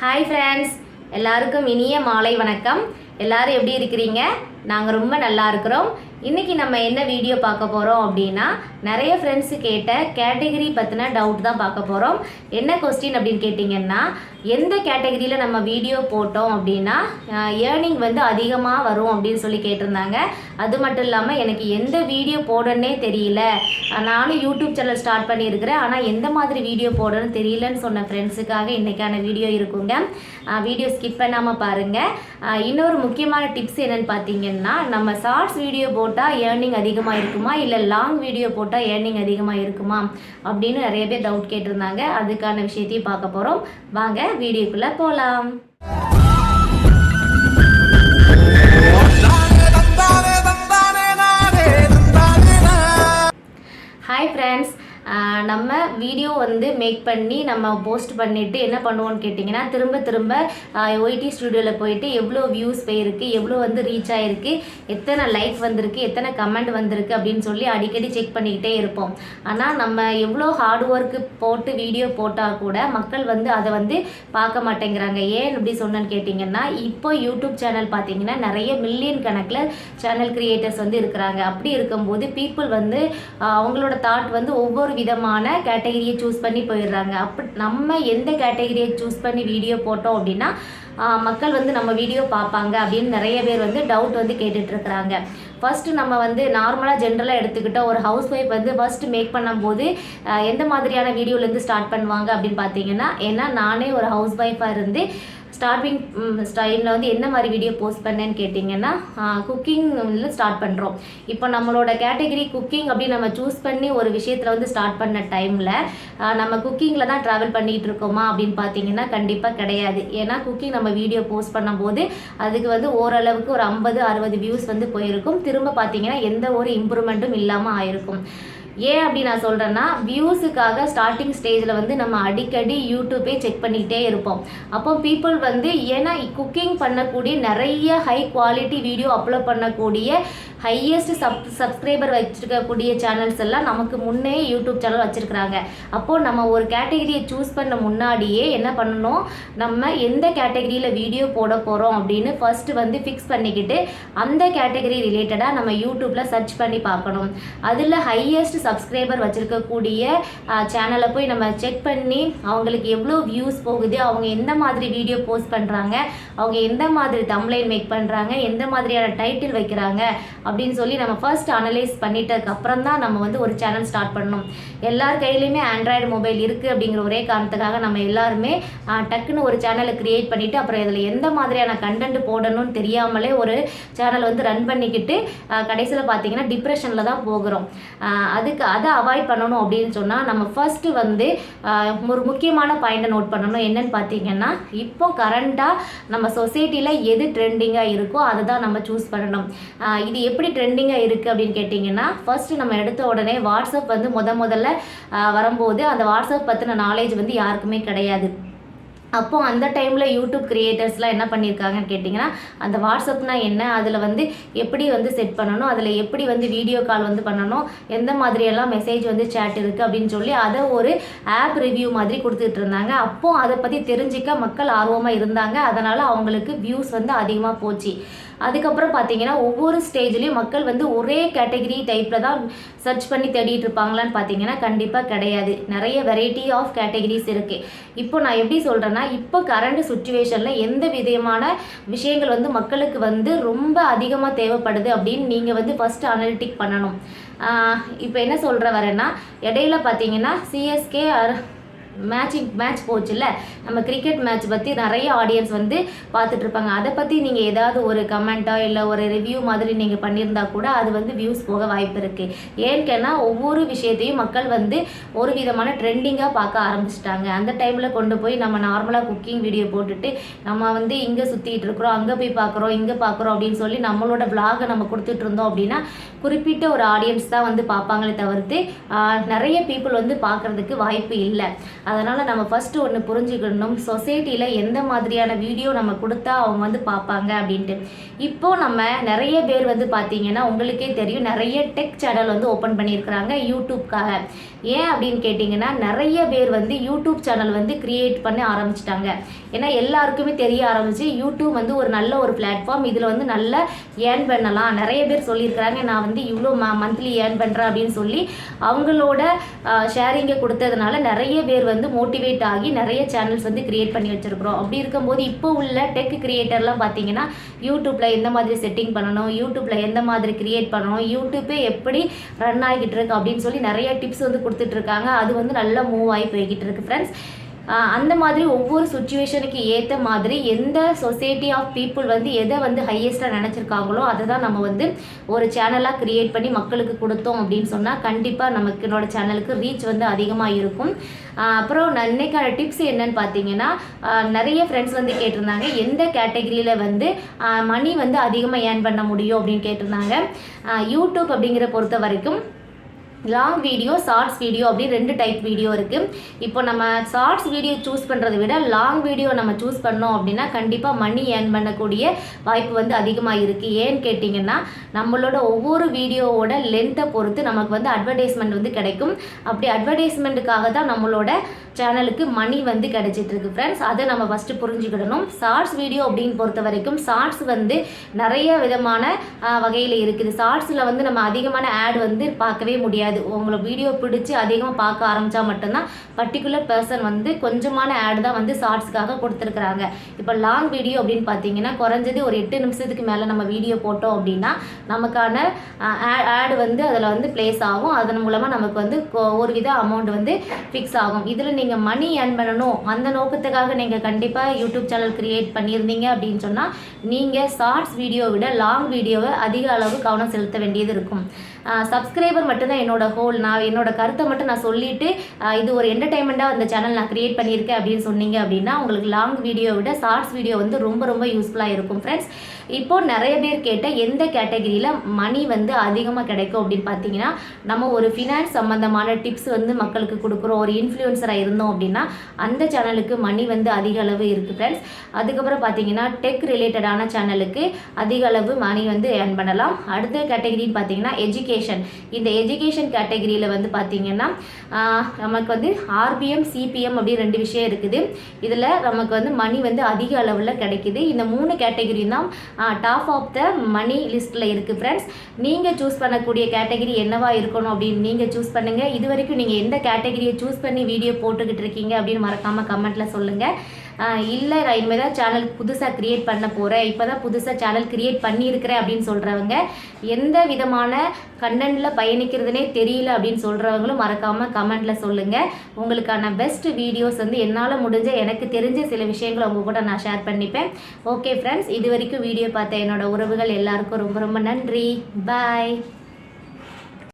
Hi friends எல்லாருக்கும் இனிய மாலை வணக்கம். எல்லாரும் எப்படி இருக்கிறீங்க? நாங்கள் ரொம்ப நல்லா இருக்கிறோம். இன்றைக்கி நம்ம என்ன வீடியோ பார்க்க போகிறோம் அப்படின்னா நிறைய ஃப்ரெண்ட்ஸு கேட்ட கேட்டகரி பற்றின டவுட் தான் பார்க்க போகிறோம் என்ன கொஸ்டின் அப்படின்னு கேட்டிங்கன்னா எந்த கேட்டகரியில் நம்ம வீடியோ போட்டோம் அப்படின்னா ஏர்னிங் வந்து அதிகமாக வரும் அப்படின்னு சொல்லி கேட்டிருந்தாங்க. அது மட்டும் இல்லாமல் எனக்கு எந்த வீடியோ போடணுன்னே தெரியல. நானும் யூடியூப் சேனல் ஸ்டார்ட் பண்ணியிருக்கிறேன். ஆனால் எந்த மாதிரி வீடியோ போடணும்னு தெரியலன்னு சொன்ன ஃப்ரெண்ட்ஸுக்காக இன்றைக்கான வீடியோ இருக்குங்க. வீடியோ ஸ்கிப் பண்ணாமல் பாருங்கள் இன்னொரு முக்கியமான டிப்ஸ் என்னென்னு பார்த்தீங்கன்னா நம்ம ஷார்ட்ஸ் வீடியோ போட்டால் ஏர்னிங் அதிகமாக இருக்குமா? இல்லை லாங் வீடியோ போட்டால் ஏர்னிங் அதிகமாக இருக்குமா? அப்படின்னு நிறைய பேர் டவுட் கேட்டிருந்தாங்க. அதுக்கான விஷயத்தையும் பார்க்க போகிறோம் வாங்க வீடியோக்குள்ளே போகலாம் ஹாய் ஃப்ரெண்ட்ஸ் நம்ம வீடியோ வந்து மேக் பண்ணி நம்ம போஸ்ட் பண்ணிவிட்டு என்ன பண்ணுவோம்னு கேட்டிங்கன்னா திரும்ப திரும்ப ஒய்டி ஸ்டுடியோவில் போயிட்டு எவ்வளோ வியூஸ் போயிருக்கு எவ்வளோ வந்து ரீச் ஆகிருக்கு எத்தனை லைக் வந்திருக்கு எத்தனை கமெண்ட் வந்திருக்கு அப்படின்னு சொல்லி அடிக்கடி செக் பண்ணிக்கிட்டே இருப்போம். ஆனால் நம்ம எவ்வளோ ஹார்ட் ஒர்க்கு போட்டு வீடியோ போட்டால் கூட மக்கள் வந்து அதை வந்து பார்க்க மாட்டேங்கிறாங்க. ஏன் இப்படி சொன்னேன்னு கேட்டிங்கன்னா இப்போ யூடியூப் சேனல் பார்த்தீங்கன்னா நிறைய மில்லியன் கணக்கில் சேனல் கிரியேட்டர்ஸ் வந்து இருக்கிறாங்க. அப்படி இருக்கும்போது பீப்புள் வந்து அவங்களோட தாட் வந்து ஒவ்வொரு விதமான கேட்டகரியை சூஸ் பண்ணி போயிடுறாங்க. அப்படி நம்ம எந்த கேட்டகரியை சூஸ் பண்ணி வீடியோ போட்டோம் அப்படின்னா மக்கள் வந்து நம்ம வீடியோ பார்ப்பாங்க அப்படின்னு நிறைய பேர் வந்து டவுட் வந்து கேட்டுட்ருக்குறாங்க ஃபஸ்ட்டு நம்ம வந்து நார்மலாக ஜென்ரலாக எடுத்துக்கிட்டோம் ஒரு ஹவுஸ் ஒய்ஃப் வந்து ஃபஸ்ட்டு மேக் பண்ணும்போது எந்த மாதிரியான வீடியோலேருந்து ஸ்டார்ட் பண்ணுவாங்க அப்படின்னு பார்த்தீங்கன்னா ஏன்னா நானே ஒரு ஹவுஸ் ஒய்ஃபாக இருந்து ஸ்டார்டிங் ஸ்டைலில் வந்து என்ன மாதிரி வீடியோ போஸ்ட் பண்ணேன்னு கேட்டிங்கன்னா குக்கிங் வந்து ஸ்டார்ட் பண்ணுறோம் இப்போ நம்மளோட கேட்டகரி குக்கிங் அப்படின்னு நம்ம சூஸ் பண்ணி ஒரு விஷயத்தில் வந்து ஸ்டார்ட் பண்ண டைமில் நம்ம குக்கிங்கில் தான் ட்ராவல் பண்ணிகிட்டு இருக்கோமா அப்படின்னு பார்த்தீங்கன்னா கண்டிப்பாக கிடையாது. ஏன்னா குக்கிங் நம்ம வீடியோ போஸ்ட் பண்ணும்போது அதுக்கு வந்து ஓரளவுக்கு ஒரு ஐம்பது அறுபது வியூஸ் வந்து போயிருக்கும். திரும்ப பார்த்தீங்கன்னா எந்த ஒரு இம்ப்ரூவ்மெண்ட்டும் இல்லாமல் ஆயிருக்கும். ஏன் அப்படி நான் சொல்கிறேன்னா வியூஸுக்காக ஸ்டார்டிங் ஸ்டேஜில் வந்து நம்ம அடிக்கடி யூடியூப்பே செக் பண்ணிக்கிட்டே இருப்போம். அப்போ பீப்புள் வந்து ஏன்னா குக்கிங் பண்ணக்கூடிய நிறைய ஹை குவாலிட்டி வீடியோ அப்லோட் பண்ணக்கூடிய ஹையஸ்ட் சப் சப்ஸ்கிரைபர் வச்சுருக்கக்கூடிய சேனல்ஸ் எல்லாம் நமக்கு முன்னே யூடியூப் சேனல் வச்சுருக்குறாங்க. அப்போது நம்ம ஒரு கேட்டகரியை சூஸ் பண்ண முன்னாடியே என்ன பண்ணணும்? நம்ம எந்த கேட்டகரியில் வீடியோ போட போகிறோம் அப்படின்னு ஃபர்ஸ்ட் வந்து ஃபிக்ஸ் பண்ணிக்கிட்டு அந்த கேட்டகரி ரிலேட்டடாக நம்ம யூடியூப்பில் சர்ச் பண்ணி பார்க்கணும். அதில் ஹையஸ்ட் சப்ஸ்கிரைபர் வச்சுருக்கக்கூடிய சேனலை போய் நம்ம செக் பண்ணி அவங்களுக்கு எவ்வளோ வியூஸ் போகுது அவங்க எந்த மாதிரி வீடியோ போஸ்ட் பண்ணுறாங்க அவங்க எந்த மாதிரி தம்ப்லைன் மேக் பண்ணுறாங்க எந்த மாதிரியான டைட்டில் வைக்கிறாங்க அப்படின்னு சொல்லி நம்ம ஃபர்ஸ்ட் அனலைஸ் பண்ணிட்டதுக்கப்புறம் தான் நம்ம வந்து ஒரு சேனல் ஸ்டார்ட் பண்ணணும். எல்லார் கையிலையுமே ஆண்ட்ராய்டு மொபைல் இருக்குது அப்படிங்கிற ஒரே காரணத்துக்காக நம்ம எல்லாருமே டக்குன்னு ஒரு சேனலை க்ரியேட் பண்ணிவிட்டு அப்புறம் இதில் எந்த மாதிரியான கண்டென்ட் போடணும்னு தெரியாமலே ஒரு சேனல் வந்து ரன் பண்ணிக்கிட்டு கடைசியில் பார்த்தீங்கன்னா டிப்ரெஷனில் தான் போகிறோம். அது எதுக்கு அதை அவாய்ட் பண்ணணும் அப்படின்னு சொன்னால் நம்ம ஃபஸ்ட்டு வந்து ஒரு முக்கியமான பாயிண்ட்டை நோட் பண்ணணும். என்னன்னு பார்த்தீங்கன்னா இப்போ கரண்ட்டாக நம்ம சொசைட்டியில் எது ட்ரெண்டிங்காக இருக்கோ அதை தான் நம்ம சூஸ் பண்ணணும். இது எப்படி ட்ரெண்டிங்காக இருக்குது அப்படின்னு கேட்டிங்கன்னா ஃபஸ்ட்டு நம்ம எடுத்த உடனே வாட்ஸ்அப் வந்து முத முதல்ல வரும்போது அந்த வாட்ஸ்அப் பற்றின நாலேஜ் வந்து யாருக்குமே கிடையாது. அப்போ அந்த டைமில் யூடியூப் கிரியேட்டர்ஸ்லாம் என்ன பண்ணியிருக்காங்கன்னு கேட்டிங்கன்னா அந்த வாட்ஸ்அப்னா என்ன அதில் வந்து எப்படி வந்து செட் பண்ணணும் அதில் எப்படி வந்து வீடியோ கால் வந்து பண்ணணும் எந்த மாதிரியெல்லாம் மெசேஜ் வந்து சேட் இருக்குது அப்படின்னு சொல்லி அதை ஒரு ஆப் ரிவ்யூ மாதிரி கொடுத்துட்டு இருந்தாங்க. அப்போ அதை பற்றி தெரிஞ்சிக்க மக்கள் ஆர்வமாக இருந்தாங்க. அதனால் அவங்களுக்கு வியூஸ் வந்து அதிகமாக போச்சு. அதுக்கப்புறம் பார்த்தீங்கன்னா ஒவ்வொரு ஸ்டேஜ்லேயும் மக்கள் வந்து ஒரே கேட்டகரி டைப்பில் தான் சர்ச் பண்ணி தேடிட்டு இருப்பாங்களான்னு பார்த்தீங்கன்னா கண்டிப்பாக கிடையாது. நிறைய வெரைட்டி ஆஃப் கேட்டகிரிஸ் இருக்குது இப்போ நான் எப்படி சொல்கிறேன்னா இப்போ கரண்ட் சுச்சுவேஷனில் எந்த விதமான விஷயங்கள் வந்து மக்களுக்கு வந்து ரொம்ப அதிகமாக தேவைப்படுது அப்படின்னு நீங்கள் வந்து ஃபஸ்ட்டு அனலிட்டிக் பண்ணணும். இப்போ என்ன சொல்கிற வரேன்னா இடையில பார்த்தீங்கன்னா சிஎஸ்கே மேட்சிங் மேட்ச் போச்சுல்ல? நம்ம கிரிக்கெட் மேட்ச் பற்றி நிறைய ஆடியன்ஸ் வந்து பார்த்துட்டு இருப்பாங்க அதை பற்றி நீங்கள் ஏதாவது ஒரு கமெண்ட்டோ இல்லை ஒரு ரிவ்யூ மாதிரி நீங்கள் பண்ணியிருந்தா கூட அது வந்து வியூஸ் போக வாய்ப்பு இருக்குது ஏன்கேன்னா ஒவ்வொரு விஷயத்தையும் மக்கள் வந்து ஒரு விதமான ட்ரெண்டிங்காக பார்க்க ஆரம்பிச்சிட்டாங்க. அந்த டைமில் கொண்டு போய் நம்ம நார்மலாக குக்கிங் வீடியோ போட்டுட்டு நம்ம வந்து இங்கே சுற்றிட்டு இருக்கிறோம் அங்கே போய் பார்க்குறோம் இங்கே பார்க்குறோம் அப்படின்னு சொல்லி நம்மளோட vlog-அ நம்ம கொடுத்துட்டு இருந்தோம் அப்படின்னா குறிப்பிட்ட ஒரு ஆடியன்ஸ் தான் வந்து பார்ப்பாங்களே தவிர்த்து நிறைய பீப்புள் வந்து பார்க்குறதுக்கு வாய்ப்பு இல்லை. அதனால் நம்ம ஃபஸ்ட்டு ஒன்று புரிஞ்சுக்கணும். சொசைட்டியில் எந்த மாதிரியான வீடியோ நம்ம கொடுத்தா அவங்க வந்து பார்ப்பாங்க அப்படின்ட்டு. இப்போது நம்ம நிறைய பேர் வந்து பார்த்தீங்கன்னா உங்களுக்கே தெரியும் நிறைய டெக் சேனல் வந்து ஓப்பன் பண்ணியிருக்கிறாங்க யூடியூப்காக. ஏன் அப்படின்னு கேட்டிங்கன்னா நிறைய பேர் வந்து யூடியூப் சேனல் வந்து க்ரியேட் பண்ண ஆரம்பிச்சிட்டாங்க. ஏன்னா எல்லாருக்குமே தெரிய ஆரம்பிச்சு யூடியூப் வந்து ஒரு நல்ல ஒரு பிளாட்ஃபார்ம் இதில் வந்து நல்ல ஏர்ன் பண்ணலாம். நிறைய பேர் சொல்லியிருக்கிறாங்க நான் வந்து இவ்வளோ ம மந்த்லி ஏர்ன் பண்ணுறேன் அப்படின்னு சொல்லி அவங்களோட ஷேரிங்கை கொடுத்ததுனால நிறைய பேர் வந்து மோட்டிவேட் ஆகி நிறைய சேனல்ஸ் வந்து கிரியேட் பண்ணி வச்சுருக்குறோம். அப்படி இருக்கும்போது இப்போ உள்ள டெக் கிரியேட்டர்லாம் பார்த்தீங்கன்னா யூடியூப்பில் எந்த மாதிரி செட்டிங் பண்ணணும் யூடியூப்பில் எந்த மாதிரி கிரியேட் பண்ணணும் யூடியூப்பே எப்படி ரன் ஆகிட்டு இருக்கு அப்படின்னு சொல்லி நிறைய டிப்ஸ் வந்து கொடுத்துட்ருக்காங்க அது வந்து நல்லா மூவ் ஆகி போய்கிட்டு இருக்கு. ஃப்ரெண்ட்ஸ் அந்த மாதிரி ஒவ்வொரு சுச்சுவேஷனுக்கு ஏற்ற மாதிரி எந்த சொசைட்டி ஆஃப் பீப்புள் வந்து எதை வந்து ஹையஸ்ட்டாக நினச்சிருக்காங்களோ அதை தான் நம்ம வந்து ஒரு சேனலாக க்ரியேட் பண்ணி மக்களுக்கு கொடுத்தோம் அப்படின்னு சொன்னால் கண்டிப்பாக நமக்கு என்னோட சேனலுக்கு ரீச் வந்து அதிகமாக இருக்கும். அப்புறம் நான் இன்னைக்கான டிப்ஸ் என்னன்னு பார்த்தீங்கன்னா நிறைய ஃப்ரெண்ட்ஸ் வந்து கேட்டிருந்தாங்க. எந்த கேட்டகரியில் வந்து மணி வந்து அதிகமாக ஏர்ன் பண்ண முடியும் அப்படின்னு கேட்டிருந்தாங்க. யூடியூப் அப்படிங்கிற பொறுத்த வரைக்கும் லாங் வீடியோ ஷார்ட்ஸ் வீடியோ அப்படின்னு ரெண்டு டைப் வீடியோ இருக்குது இப்போ நம்ம ஷார்ட்ஸ் வீடியோ சூஸ் பண்ணுறதை விட லாங் வீடியோ நம்ம சூஸ் பண்ணோம் அப்படின்னா கண்டிப்பாக மணி ஏர்ன் பண்ணக்கூடிய வாய்ப்பு வந்து அதிகமாக இருக்குது ஏன்னு கேட்டிங்கன்னா நம்மளோட ஒவ்வொரு வீடியோவோட லென்த்தை பொறுத்து நமக்கு வந்து அட்வர்டைஸ்மெண்ட் வந்து கிடைக்கும். அப்படி அட்வர்டைஸ்மெண்ட்டுக்காக தான் நம்மளோட சேனலுக்கு மணி வந்து கிடைச்சிட்ருக்கு ஃப்ரெண்ட்ஸ் அதை நம்ம ஃபஸ்ட்டு புரிஞ்சுக்கிடணும். ஷார்ட்ஸ் வீடியோ அப்படின்னு பொறுத்த வரைக்கும் ஷார்ட்ஸ் வந்து நிறைய விதமான வகையில் இருக்குது. ஷார்ட்ஸில் வந்து நம்ம அதிகமான ஆட் வந்து பார்க்கவே முடியாது. கிடையாது உங்களை வீடியோ பிடிச்சி அதிகமாக பார்க்க ஆரம்பித்தா மட்டும்தான் பர்டிகுலர் பர்சன் வந்து கொஞ்சமான ஆட் தான் வந்து ஷார்ட்ஸ்க்காக கொடுத்துருக்குறாங்க. இப்போ லாங் வீடியோ அப்படின்னு பார்த்தீங்கன்னா குறைஞ்சது ஒரு எட்டு நிமிஷத்துக்கு மேலே நம்ம வீடியோ போட்டோம் அப்படின்னா நமக்கான ஆடு வந்து அதில் வந்து ப்ளேஸ் ஆகும். அதன் மூலமாக நமக்கு வந்து ஒரு வித அமௌண்ட் வந்து ஃபிக்ஸ் ஆகும். இதில் நீங்கள் மணி ஏர்ன் பண்ணணும். அந்த நோக்கத்துக்காக நீங்கள் கண்டிப்பாக யூடியூப் சேனல் க்ரியேட் பண்ணியிருந்தீங்க அப்படின்னு சொன்னால் நீங்கள் ஷார்ட்ஸ் வீடியோ விட லாங் வீடியோவை அதிக அளவு கவனம் செலுத்த வேண்டியது இருக்கும். சப்ஸ்கிரைபர் மட்டும்தான் என்னோட என்னோட ஹோல் நான் என்னோட கருத்தை மட்டும் நான் சொல்லிவிட்டு இது ஒரு என்டர்டைன்மெண்ட்டாக அந்த சேனல் நான் கிரியேட் பண்ணியிருக்கேன் அப்படின்னு சொன்னீங்க அப்படின்னா உங்களுக்கு லாங் வீடியோ விட ஷார்ட்ஸ் வீடியோ வந்து ரொம்ப ரொம்ப யூஸ்ஃபுல்லாக இருக்கும் ஃப்ரெண்ட்ஸ் இப்போது நிறைய பேர் கேட்ட எந்த கேட்டகிரியில் மணி வந்து அதிகமாக கிடைக்கும் அப்படின்னு பார்த்தீங்கன்னா நம்ம ஒரு ஃபினான்ஸ் சம்மந்தமான டிப்ஸ் வந்து மக்களுக்கு கொடுக்குறோம் ஒரு இன்ஃப்ளூயன்சராக இருந்தோம் அப்படின்னா அந்த சேனலுக்கு மணி வந்து அதிக அளவு இருக்குது ஃப்ரெண்ட்ஸ் அதுக்கப்புறம் பார்த்தீங்கன்னா டெக் ரிலேட்டடான சேனலுக்கு அதிக அளவு மணி வந்து ஏர்ன் பண்ணலாம். அடுத்த கேட்டகிரின்னு பார்த்தீங்கன்னா எஜுகேஷன் இந்த எஜுகேஷன் கேட்டகிரியில் வந்து பார்த்தீங்கன்னா நமக்கு வந்து ஆர்பிஎம் சிபிஎம் அப்படின்னு ரெண்டு விஷயம் இருக்குது. இதில் நமக்கு வந்து மணி வந்து அதிக அளவில் கிடைக்குது. இந்த மூணு கேட்டகிரி தான் டாப் ஆஃப் த மணி லிஸ்ட்டில் இருக்குது ஃப்ரெண்ட்ஸ் நீங்கள் சூஸ் பண்ணக்கூடிய கேட்டகிரி என்னவா இருக்கணும் அப்படின்னு நீங்கள் சூஸ் பண்ணுங்கள் இது வரைக்கும் நீங்கள் எந்த கேட்டகிரியை சூஸ் பண்ணி வீடியோ போட்டுக்கிட்டு இருக்கீங்க அப்படின்னு மறக்காமல் கமெண்ட்டில் சொல்லுங்கள் இல்லை நான் இனிமேல் தான் சேனல் புதுசாக க்ரியேட் பண்ண போகிறேன் இப்போ தான் புதுசாக சேனல் க்ரியேட் பண்ணியிருக்கிறேன் அப்படின்னு சொல்கிறவங்க எந்த விதமான கண்டென்ட்டில் பயணிக்கிறதுனே தெரியல அப்படின்னு சொல்கிறவங்களும் மறக்காமல் கமெண்ட்டில் சொல்லுங்கள் உங்களுக்கான பெஸ்ட் வீடியோஸ் வந்து என்னால் முடிஞ்ச எனக்கு தெரிஞ்ச சில விஷயங்களை உங்கள் கூட நான் ஷேர் பண்ணிப்பேன். ஓகே ஃப்ரெண்ட்ஸ் இது வரைக்கும் வீடியோ பார்த்த என்னோடய உறவுகள் எல்லாருக்கும் ரொம்ப ரொம்ப நன்றி. பாய்